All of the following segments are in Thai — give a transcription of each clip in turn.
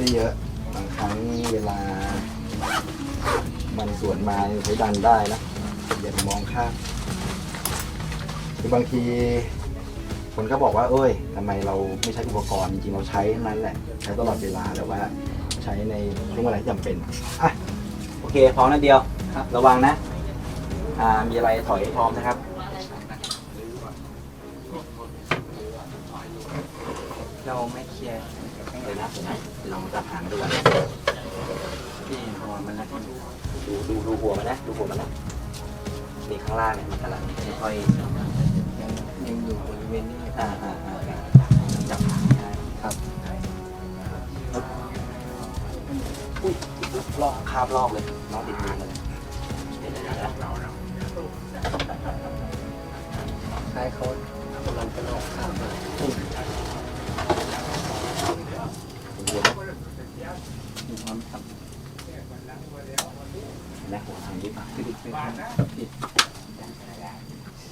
ได้เยอะ บางครั้งเวลา มันสวนมาใช้ดันได้นะอย่าไปมองข้ามคือบางที คนก็บอกว่า เอ้ยทำไมเราไม่ใช้อุปกรณ์จริงๆเราใช้ทั้งนั้นแหละใช้ตลอดเวลาแต่ว่า ใช้ในช่วงเวลาที่จำเป็นอะโอเคพร้อมนะเดียวครับระวังนะ อ่ามีอะไรถอยพร้อมนะครับ ค่อยยังอยู่บริเวณนี้อ่าอ่าอ่าจับหางได้ครับอุ้ยลอกคาบลอกเลยลอกติดมือเลยเดี๋ยวเดี๋ยวเดี๋ยวนะคล้ายเขากำลังจะลอกข้ามมา หัวนะ มีความสับ นะหัวหางนิดหน่อย ติดไปทางติด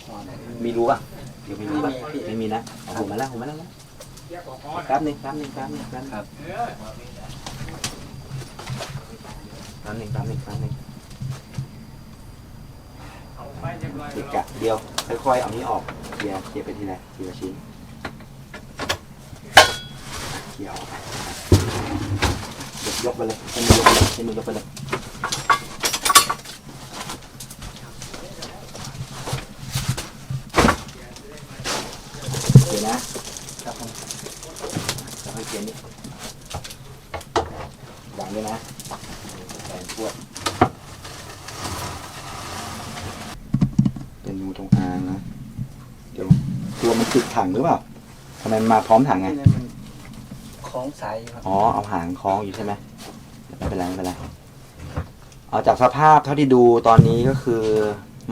คอน มีรู้ป่ะเดี๋ยวมีรู้ป่ะไม่มีนะเอาหัวมาแล้วหัวมาแล้วนะแป๊บหนึงแป๊บหนึงแป๊บหนึงแป๊บหนึงครับแป๊บหนึงแป๊บหนึงแป๊บหนึงเด็กกะเดียวค่อยๆเอานี้ออกเคลียร์เคลียร์ไปทีละทีละชิ้นเคลียร์ออกไปยกยกไปเลยให้มือยกไปเลยให้มือยกไปเลยเดี๋ยวนะครับ ผม แล้วค่อยเคลียร์นี่วางด้วยนะแรงพวดเป็นรูตรงอางนะ เดี๋ยวตัวมันติด ถังหรือเปล่าทำไมมันมาพร้อมถังไง นี่นั่นมันคล้องสายอยู่ครับอ๋อ เอาหางคล้องอยู่ใช่ไหมไม่เป็นไรไม่เป็นไรเอาจากสภาพเท่าที่ดูตอนนี้ก็คือ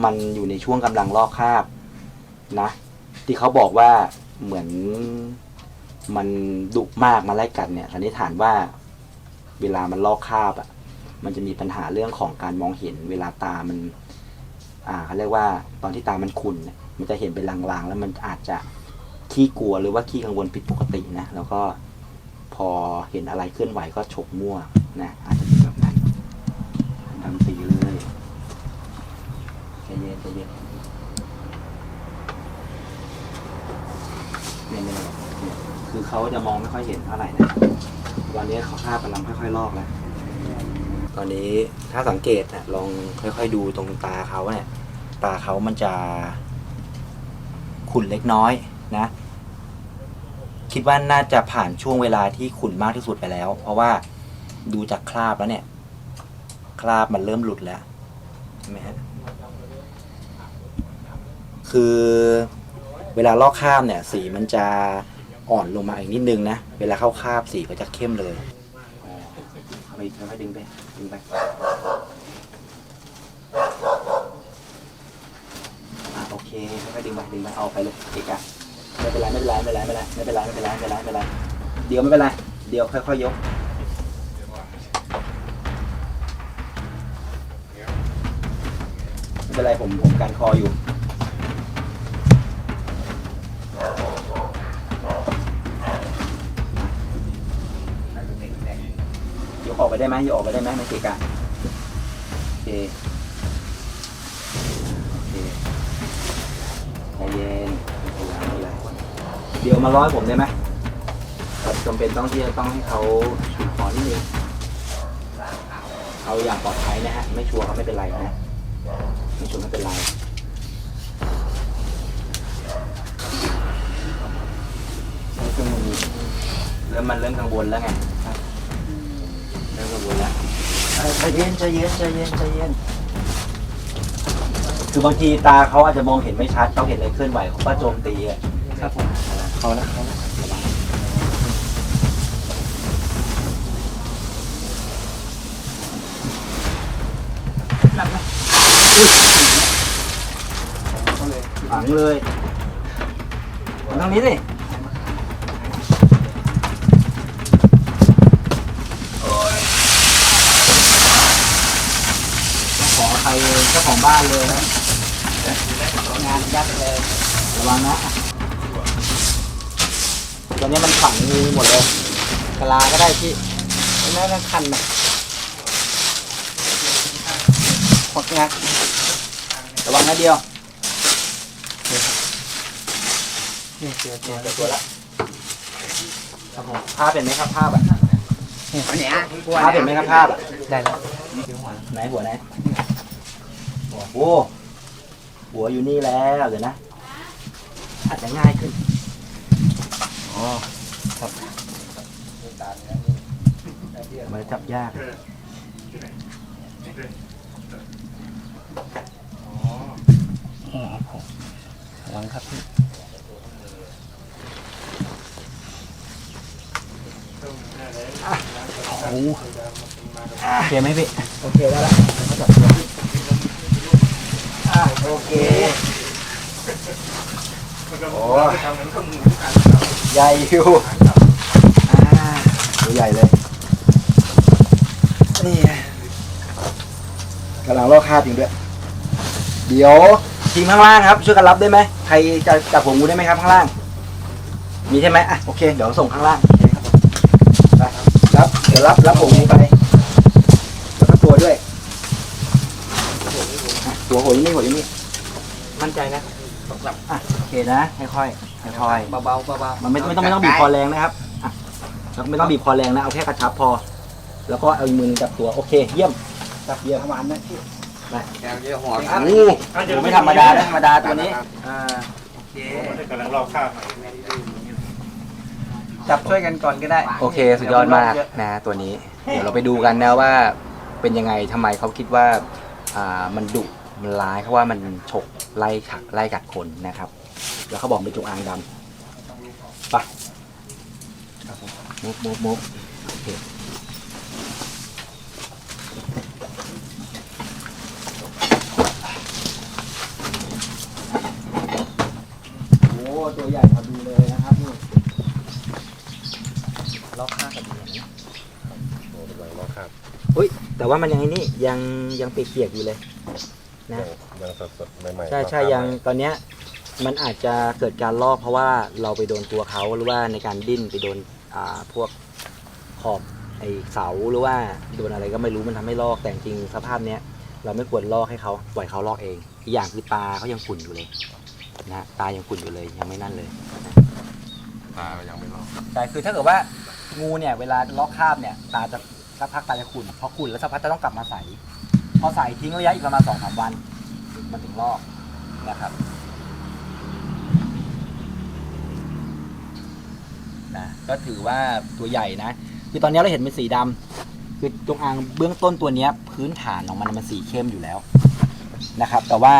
มันอยู่ในช่วงกำลังลอกคราบนะ ที่เขาบอกว่าเหมือนมันดุมากมาไล่กัดเนี่ยสันนิษฐานว่าเวลามันลอกคราบอะ มันจะมีปัญหาเรื่องของการมองเห็น เวลาตามัน อ่าเขาเรียกว่า ตอนที่ตามันขุ่นเนี่ยมันจะเห็นเป็นลางๆแล้วมันอาจจะ ขี้กลัวหรือว่าขี้กังวลผิดปกตินะ แล้วก็พอเห็นอะไรเคลื่อนไหวก็ฉกมั่วนะอาจจะเป็นแบบนั้นทำสีเลยใจเย็นใจเย็นเนี่ยเนี่ยเนี่ยคือเขาจะมองไม่ค่อยเห็นเท่าไหร่นะตอนนี้เขาภาพกำลังค่อยๆลอกแล้วตอนนี้ถ้าสังเกตนะลองค่อย ๆ ดูตรงตาเขาเนี่ย ตาเขามันจะขุ่นเล็กน้อยนะ คิดว่าน่าจะผ่านช่วงเวลาที่ขุ่นมากที่สุดไปแล้ว เพราะว่าดูจากคราบแล้วเนี่ย คราบมันเริ่มหลุดแล้วใช่ไหมฮะคือเวลาลอกคราบเนี่ย สีมันจะอ่อนลงมาอีกนิดนึงนะ เวลาเข้าคราบสีก็จะเข้มเลยอ๋อเอาไปค่อยดึงไปดึงไปอะโอเคค่อยดึงไปดึงไปเอาไปเลยเอกะ ไม่เป็นไรไม่เป็นไรไม่เป็นไรไม่เป็นไรไม่เป็นไรไม่เป็นไรไม่เป็นไรเดี๋ยวไม่เป็นไร เดี๋ยวค่อยๆยก ไม่เป็นไรผมผมกันคออยู่ ยกออกไปได้ไหมยกออกไปได้ไหมไม่เกะกะโอเคโอเคโอเค เดี๋ยวมาร้อยผมได้ไหมครับจำเป็นต้องที่จะต้องให้เขาชูคอนิดนึงเอาอย่างปลอดภัยนะฮะ ไม่ชัวร์ก็ไม่เป็นไรนะไม่ชัวร์ไม่เป็นไรเริ่มมันเริ่มกังวลแล้วไงครับเริ่มกังวลแล้วเอ้ยใจเย็นใจเย็นใจเย็นใจเย็นคือบางทีตาเขาอาจจะมองเห็นไม่ชัดเขาเห็นอะไรเคลื่อนไหวเขาก็โจมตีอะครับผม เขาละเขาละหนักไหมเขาเลยฝังเลยมาทางนี้สิขอใครเจ้าของบ้านเลยนะงานยัดเลยระวังนะ ตอนนี้มันฝังงูหมดเลยกะลาก็ได้พี่เน่าจะคันนะควักงักระวังนะเดียวนี่เจอตัวเดี๋ยวตัวละครับผมภาพเป็นไหมครับภาพอะอันนี้ภาพเป็นไหมครับภาพอะได้แล้วเดี๋ยวหัวไหนหัวไหนโอ้โหหัวอยู่นี่แล้วเดี๋ยวนะอาจจะง่ายขึ้น อ๋อมันจะจับยากอ๋อระวังครับพี่โอ้โอเคไหมพี่ โอเคได้ละเขาจับตัวอะโอเคโอ้ ใหญ่อยู่อ่าตัวใหญ่เลย นี่ไงกำลังลอกคราบอยู่ด้วย เดี๋ยวทีมข้างล่างครับ ช่วยกันรับได้ไหมใครจะจับหัวงูได้ไหมครับข้างล่าง มีใช่ไหมอะโอเค เดี๋ยวส่งข้างล่างโอเคครับผมไปรับเดี๋ยวรับรับหัวงูไปแล้วก็ตัวด้วยอะตัวหัวอยู่นี่หัวอยู่นี่ มั่นใจนะ อะโอเคนะ ค่อยๆ ค่อยๆเบาๆเบาๆมันไม่ไม่ต้องไม่ต้องบีบคอแรงนะครับอะแล้วไม่ต้องบีบคอแรงนะ เอาแค่กระชับพอ แล้วก็เอาอีกมือหนึงจับตัว โอเค เยี่ยมจับเยี่ยมประมาณนั้นที่แกวเยอะหัวโอ้โหไม่ธรรมดานะธรรมดาตัวนี้ อ่าโอเคกำลังรอบข้าวใหม่จับช่วยกันก่อนก็ได้โอเค สุดยอดมากนะตัวนี้ เดี๋ยวเราไปดูกันนะว่าเป็นยังไงทำไมเขาคิดว่าอ่ามันดุมันร้ายเขาว่ามันฉกไล่ขักไล่กัดคนนะครับ แล้วเขาบอกเป็นจงอางดำไปครับผมมุกมุกมุกโอเคโอ้ตัวใหญ่พอดูเลยนะครับนี่ล็อกข้างกันดีนะอุ้ยแต่ว่ามันยังไงนี่ยังยังเปียกๆอยู่เลยนะยังสดๆใหม่ๆใช่ใช่ยังตอนเนี้ย มันอาจจะเกิดการลอกเพราะว่าเราไปโดนตัวเขาหรือว่าในการดิ้นไปโดนอ่าพวกขอบไอเสาหรือว่าโดนอะไรก็ไม่รู้มันทำให้ลอกแต่จริงๆสภาพเนี้ยเราไม่ควรลอกให้เขาปล่อยเขาลอกเองอีกอย่างคือตาเขายังขุ่นอยู่เลยนะตายังขุ่นอยู่เลยยังไม่นั่นเลย ตายังไม่รอบใช่คือถ้าเกิดว่างูเนี่ยเวลาลอกคราบเนี่ยตาจะสักพักตาจะขุ่นพอขุ่นแล้วสักพักจะต้องกลับมาใส พอใสทิ้งระยะอีกประมาณสองสามวัน มันถึงลอกนะครับ นะก็ถือว่าตัวใหญ่นะ คือตอนนี้เราเห็นเป็นสีดำคือจงอางเบื้องต้นตัวเนี้ย พื้นฐานของมันมันสีเข้มอยู่แล้วนะครับ แต่ว่า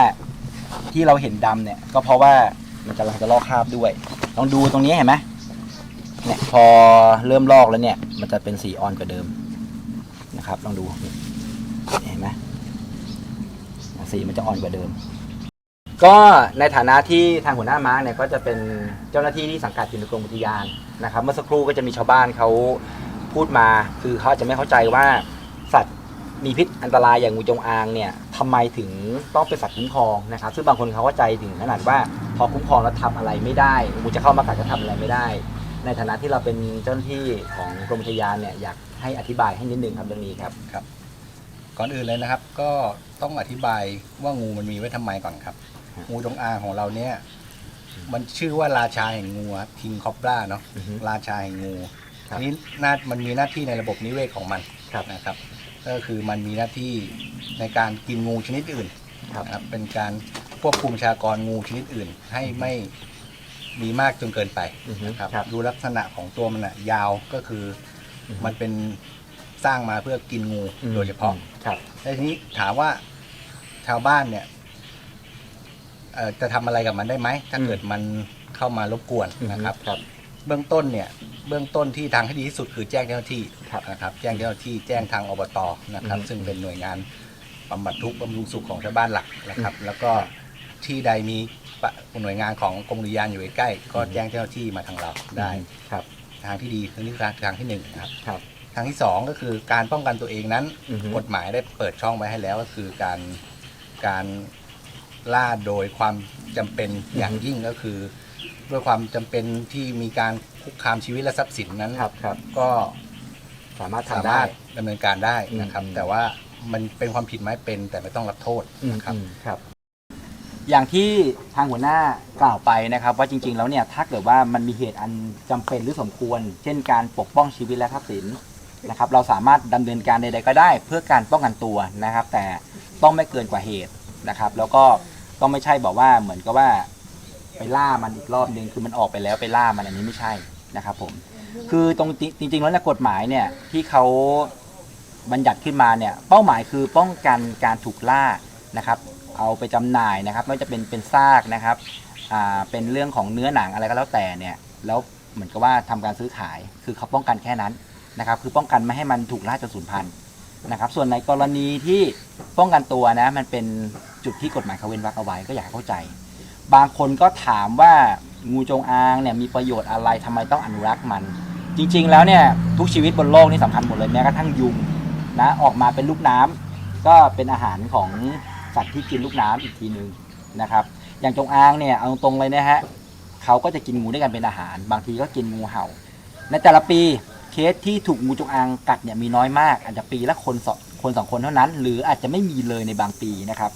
ที่เราเห็นดำเนี่ย ก็เพราะว่ามันกำลังจะลอกคราบด้วย ลองดูตรงนี้เห็นไหมเนี่ยพอเริ่มลอกแล้วเนี่ย มันจะเป็นสีอ่อนกว่าเดิมนะครับลองดูเห็นไหมสีมันจะอ่อนกว่าเดิม ก็ในฐานะที่ทางหัวหน้าม้าเนี่ยก็จะเป็นเจ้าหน้าที่ที่สังกัดอยู่ในกรมอุทยานนะครับ เมื่อสักครู่ก็จะมีชาวบ้านเขาพูดมา คือเขาอาจจะไม่เข้าใจว่าสัตว์มีพิษอันตรายอย่างงูจงอางเนี่ยทำไมถึงต้องเป็นสัตว์คุ้มครองนะครับ ซึ่งบางคนเขาเข้าใจถึงขนาดว่าพอคุ้มครองแล้วทำอะไรไม่ได้งูจะเข้ามากัดก็ทำอะไรไม่ได้ ในฐานะที่เราเป็นเจ้าหน้าที่ของกรมอุทยานเนี่ยอยากให้อธิบายให้นิดนึงครับเรื่องนี้ครับ ครับ ก่อนอื่นเลยนะครับ ก็ต้องอธิบายว่างูมันมีไว้ทำไมก่อนครับ งูจงอางของเราเนี่ย มันชื่อว่าราชาแห่งงูคิงคอปราเนาะอือฮึราชาแห่งงูครับอันนี้หน้ามันมีหน้าที่ในระบบนิเวศของมันครับนะครับ ก็คือมันมีหน้าที่ในการกินงูชนิดอื่นครับ นะครับเป็นการควบคุมประชากรงูชนิดอื่น ให้ไม่มีมากจนเกินไป อือฮึนะครับครับ ดูลักษณะของตัวมันอะยาวก็คือออฮึ มันเป็นสร้างมาเพื่อกินงูโดยเฉพาะครับ แล้วทีนี้ถามว่าชาวบ้านเนี่ย เอ่อจะทำอะไรกับมันได้ไหม ถ้าเกิดมันเข้ามารบกวนนะครับครับ เบื้องต้นเนี่ยเบื้องต้นที่ทางที่ดีที่สุดคือแจ้งเจ้าหน้าที่ครับนะครับแจ้งเจ้าหน้าที่แจ้งทางอบตนะครับ อืมซึ่งเป็นหน่วยงานบำบัดทุกข์บำรุงสุขของชาวบ้านหลักนะครับ แล้วก็ที่ใดมีปะหน่วยงานของกรมอุทยานอยู่ใกล้ๆก็แจ้งเจ้าหน้าที่มาทางเราได้ ครับ ทางที่ดีคือนี่คือทางที่หนึ่งนะครับ ครับ ทางที่สองก็คือการป้องกันตัวเองนั้น อือฮึ กฎหมายได้เปิดช่องไว้ให้แล้วก็คือการการ ล่าโดยความจำเป็นอย่างยิ่งก็คือ ด้วยความจำเป็นที่มีการคุกคามชีวิตและทรัพย์สินนั้น ครับครับก็สามารถสาทำได้ มารถดำเนินการได้นะครับ อืม แต่ว่ามันเป็นความผิดไหมเป็น แต่ไม่ต้องรับโทษนะครับ อืมครับ อย่างที่ทางหัวหน้ากล่าวไปนะครับ ว่าจริง ๆ แล้วเนี่ยถ้าเกิดว่ามันมีเหตุอันจำเป็นหรือสมควร เช่นการปกป้องชีวิตและทรัพย์สินนะครับ เราสามารถดำเนินการใด ๆ ก็ได้ เพื่อการป้องกันตัวนะครับ แต่ต้องไม่เกินกว่าเหตุนะครับ แล้วก็ ต้องไม่ใช่บอกว่าเหมือนกับว่าไปล่ามันอีกรอบนึงคือมันออกไปแล้วไปล่ามันอันนี้ไม่ใช่นะครับผมคือตรงจริงๆแล้วในกฎหมายเนี่ยที่เขาบัญญัติขึ้นมาเนี่ยเป้าหมายคือป้องกันการถูกล่านะครับ เอาไปจำหน่ายนะครับไม่ว่าจะเป็นเป็นซากนะครับอ่าเป็นเรื่องของเนื้อหนังอะไรก็แล้วแต่เนี่ยแล้วเหมือนกับว่าทำการซื้อขายคือเขาป้องกันแค่นั้นนะครับ คือป้องกันไม่ให้มันถูกล่าจนสูญพันธุ์นะครับ ส่วนในกรณีที่ป้องกันตัวนะมันเป็น จุดที่กฎหมายเขาเว้นวรรคเอาไว้ก็อยากให้เข้าใจ บางคนก็ถามว่างูจงอางเนี่ยมีประโยชน์อะไรทำไมต้องอนุรักษ์มัน จริง ๆ แล้วเนี่ยทุกชีวิตบนโลกนี่สำคัญหมดเลยแม้กระทั่งยุงนะออกมาเป็นลูกน้ำก็เป็นอาหารของสัตว์ที่กินลูกน้ำอีกทีหนึ่งนะครับ อย่างจงอางเนี่ยเอาตรงๆเลยนะฮะเขาก็จะกินงูด้วยกันเป็นอาหาร บางทีก็กินงูเห่า ในแต่ละปีเคสที่ถูกงูจงอางกัดเนี่ยมีน้อยมาก อาจจะปีละคนสองคนสองคนเท่านั้น หรืออาจจะไม่มีเลยในบางปีนะครับ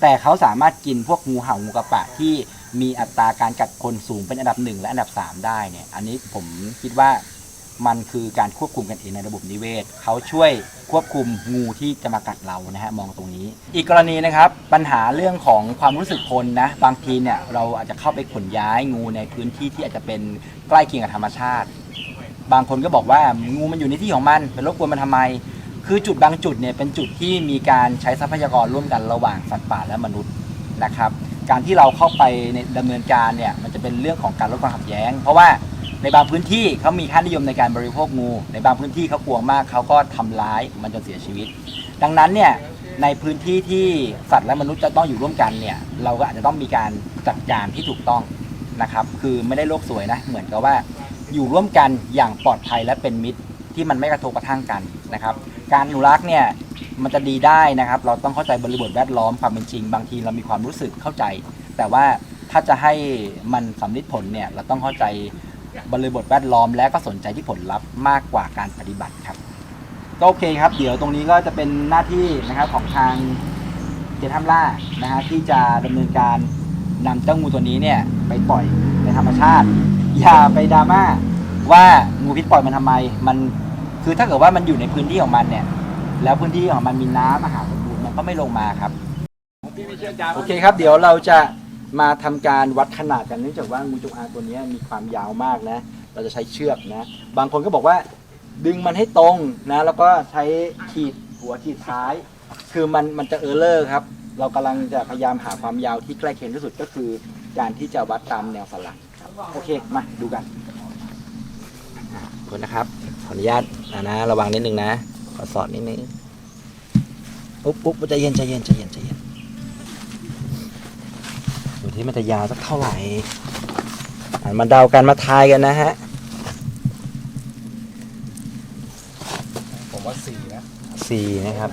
แต่เขาสามารถกินพวกงูเห่างูกระปะที่มีอัตราการกัดคนสูงเป็นอันดับหนึ่งและอันดับสามได้เนี่ย อันนี้ผมคิดว่ามันคือการควบคุมกันเองในระบบนิเวศ เขาช่วยควบคุมงูที่จะมากัดเรานะฮะมองตรงนี้ อีกกรณีนะครับปัญหาเรื่องของความรู้สึกคนนะบางทีเนี่ยเราอาจจะเข้าไปขนย้ายงูในพื้นที่ที่อาจจะเป็นใกล้เคียงกับธรรมชาติ บางคนก็บอกว่างูมันอยู่ในที่ของมันเป็นรบกวนมันทำไม คือจุดบางจุดเนี่ยเป็นจุดที่มีการใช้ทรัพยากรร่วมกันระหว่างสัตว์ป่าและมนุษย์นะครับ การที่เราเข้าไปในดำเนินการเนี่ยมันจะเป็นเรื่องของการลดความขัดแย้ง เพราะว่าในบางพื้นที่เขามีค่านิยมในการบริโภคงู ในบางพื้นที่เขากลัวมากเขาก็ทำร้ายมันจนเสียชีวิต ดังนั้นเนี่ยในพื้นที่ที่สัตว์และมนุษย์จะต้องอยู่ร่วมกันเนี่ยเราก็อาจจะต้องมีการจัดการที่ถูกต้องนะครับ คือไม่ได้โลกสวยนะเหมือนกับว่าอยู่ร่วมกันอย่างปลอดภัยและเป็นมิตร ที่มันไม่กระทบกระทั่งกันนะครับ การอนุรักษ์เนี่ยมันจะดีได้นะครับ เราต้องเข้าใจบริบทแวดล้อมความเป็นจริง บางทีเรามีความรู้สึกเข้าใจ แต่ว่าถ้าจะให้มันสำลิดผลเนี่ยเราต้องเข้าใจบริบทแวดล้อมและก็สนใจที่ผลลัพธ์มากกว่าการปฏิบัติครับ ก็โอเคครับ เดี๋ยวตรงนี้ก็จะเป็นหน้าที่นะครับของทางเจทัมล่านะฮะที่จะดำเนินการนำเจ้างูตัวนี้เนี่ยไปปล่อยในธรรมชาติ อย่าไปดราม่าว่างูพิษปล่อยมันทำไมมัน คือถ้าเกิดว่ามันอยู่ในพื้นที่ของมันเนี่ย แล้วพื้นที่ของมันมีน้ำอาหารสมบูรณ์มันก็ไม่ลงมาครับ โอเคครับ เดี๋ยวเราจะมาทำการวัดขนาดกันเนื่องจากว่างูจงอางตัวนี้มีความยาวมากนะ เราจะใช้เชือกนะ บางคนก็บอกว่าดึงมันให้ตรงนะ แล้วก็ใช้ขีดหัวขีดท้าย คือมันมันจะเออร์เลอร์ครับ เรากำลังจะพยายามหาความยาวที่ใกล้เคียงที่สุดก็คือ การที่จะวัดตามแนวสลักครับโอเค มาดูกัน อะขอบคุณนะครับ ขออนุญาตอ่านะระวังนิดนึงนะ ขอสอดนิดนึงปุ๊บปุ๊บใจเย็นใจเย็นใจเย็นใจเย็นดูที่มันจะยาวสักเท่าไหร่อะมาเดากันมาทายกันนะฮะ ผมว่าสี่นะสี่นะครับ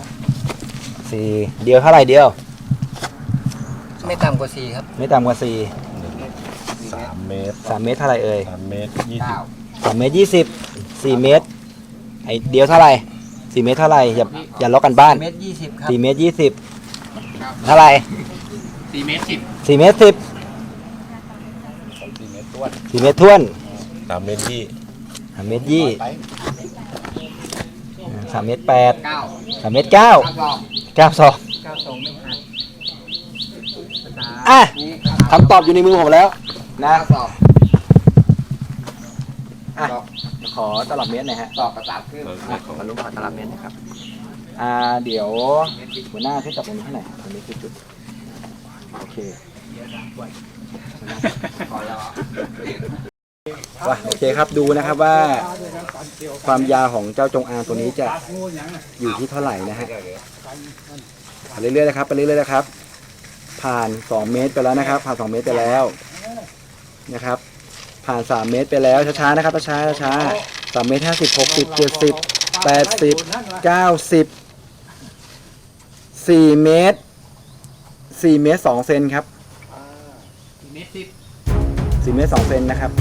สี่เดียวเท่าไหร่เดียว ไม่ต่ำกว่าสี่ครับไม่ต่ำกว่าสี่สามเมตรสามเมตรเท่าไหร่เอ่ยสามเมตรยี่สิบเก้าสามเมตรยี่สิบ สี่เมตร ไอเดียวเท่าไหร่สี่เมตรเท่าไหร่อย่าอย่าล้อกันบ้านเมตรยี่สิบครับสี่เมตรยี่สิบเท่าไหร่สี่เมตรสิบสี่เมตรสิบสี่เมตรต้วนสี่เมตรท้วนสามเมตรยี่สามเมตรยี่ไปสามเมตรแปดเก้าสามเมตรเก้าเก้าสองเก้าสองเก้าสองไม่หักภาษาอะนี่คำตอบอยู่ในมือผมแล้วนะเก้าสองอะ ขอตลับเมตรหน่อยฮะสอบภาษาครึ่งอะขอลุงขอตลับเมตรหนะครับ อ่า เดี๋ยวหัวหน้าช่วยจับตรงนี้ให้หน่อยตรงนี้คือจุด โอเคขอแล้วว่าโอเคครับดูนะครับว่า ความยาวของเจ้าจงอางตัวนี้จะอยู่ที่เท่าไหร่นะฮะไปเรื่อยๆนะครับไปเรื่อยๆนะครับ ผ่าน 2 เมตรไปแล้วนะครับ ผ่าน 2 เมตรไปแล้วนะครับ ผ่าน 3 เมตรไปแล้วช้าๆนะครับช้าๆช้าๆสามเมตรห้าสิบหกสิบเจ็ดสิบแปดสิบเก้าสิบสี่เมตรสี่เมตรสองเซนครับเมตรสิบสี่เมตรสองเซนนะครับ